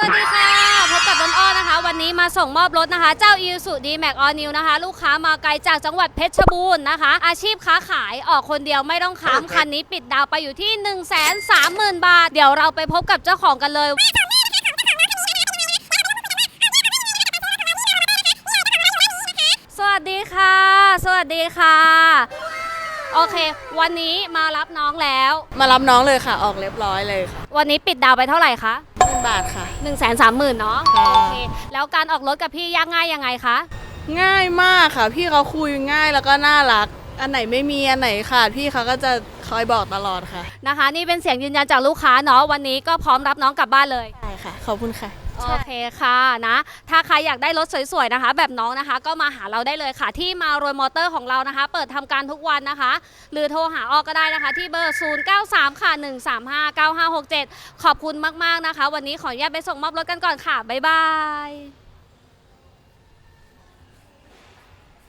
สวัสดีค่ะ พบกับต้นอ้อนะคะ วันนี้มาส่งมอบรถนะคะ เจ้า i ู u ดีแม็กออนิวนะคะ ลูกค้ามาไกลจากจังหวัดเพชรบูรณ์นะคะ อาชีพค้าขายออกคนเดียวไม่ต้องค้ำคันนี้ปิดดาวไปอยู่ที่ 1 3 0 0 0 0 บาท เดี๋ยวเราไปพบกับเจ้าของกันเลย สวัสดีค่ะ สวัสดีค่ะ โอเค วันนี้มารับน้องแล้ว มารับน้องเลยค่ะ ออกเรียบร้อยเลยค่ะ วันนี้ปิดดาวไปเท่าไหร่คะ หนึ่งบาทค่ะ 1นึ่งแสนสามหมื่นเนาะค่ะ โอเคแล้วการออกรถกับพี่ยากง่ายยังไงคะง่ายมากค่ะ พี่เขาคุยง่ายแล้วก็น่ารัก อันไหนไม่มีอันไหนขาดพี่เขาก็จะคอยบอกตลอดค่ะ นะคะ นี่เป็นเสียงยืนยันจากลูกค้าเนาะวันนี้ก็พร้อมรับน้องกลับบ้านเลยใช่ ค่ะ ขอบคุณค่ะ โอเคค่ะนะ ถ้าใครอยากได้รถสวยๆนะคะ แบบน้องนะคะ ก็มาหาเราได้เลยค่ะ ที่มารวยมอเตอร์ของเรานะคะ เปิดทำการทุกวันนะคะ หรือโทรหาออกก็ได้นะคะ ที่เบอร์ 093 ค่ะ 135 9567 ขอบคุณมากๆนะคะ วันนี้ขออนุญาตไปส่งมอบรถกันก่อนค่ะ บ๊ายบาย